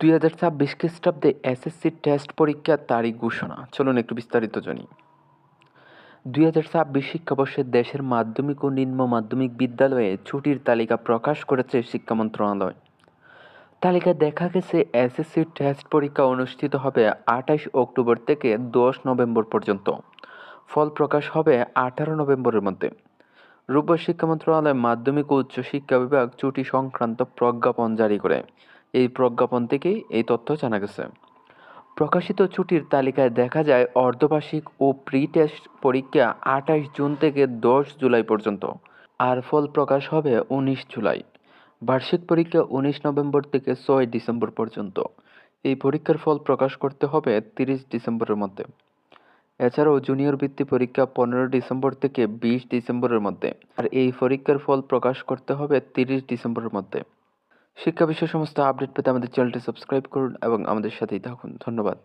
দুই হাজার ছাব্বিশ খ্রিস্টাব্দে এসএসসি টেস্ট পরীক্ষার তারিখ ঘোষণা। চলুন একটু বিস্তারিত জানি। দুই হাজার ছাব্বিশ শিক্ষাবর্ষে দেশের মাধ্যমিক ও নিম্ন মাধ্যমিক বিদ্যালয়ে ছুটির তালিকা প্রকাশ করেছে শিক্ষা মন্ত্রণালয়। তালিকায় দেখা গেছে, এসএসসি টেস্ট পরীক্ষা অনুষ্ঠিত হবে আঠাশ অক্টোবর থেকে দশ নভেম্বর পর্যন্ত। ফল প্রকাশ হবে আঠারো নভেম্বরের মধ্যে। রোববার শিক্ষা মন্ত্রণালয় মাধ্যমিক ও উচ্চ শিক্ষা বিভাগ ছুটি সংক্রান্ত প্রজ্ঞাপন জারি করে। এই প্রজ্ঞাপন থেকেই এই তথ্য জানা গেছে। প্রকাশিত ছুটির তালিকায় দেখা যায় অর্ধবার্ষিক ও প্রি টেস্ট পরীক্ষা আঠাশ জুন থেকে দশ জুলাই পর্যন্ত। আর ফল প্রকাশ হবে উনিশ জুলাই। বার্ষিক পরীক্ষা উনিশ নভেম্বর থেকে ছয় ডিসেম্বর পর্যন্ত। এই পরীক্ষার ফল প্রকাশ করতে হবে তিরিশ ডিসেম্বরের মধ্যে। এছাড়াও জুনিয়র বৃত্তি পরীক্ষা পনেরো ডিসেম্বর থেকে বিশ ডিসেম্বরের মধ্যে। আর এই পরীক্ষার ফল প্রকাশ করতে হবে তিরিশ ডিসেম্বরের মধ্যে। শিক্ষা বিষয়ে সমস্ত আপডেট পেতে আমাদের চ্যানেলটি সাবস্ক্রাইব করুন এবং আমাদের সাথেই থাকুন। ধন্যবাদ।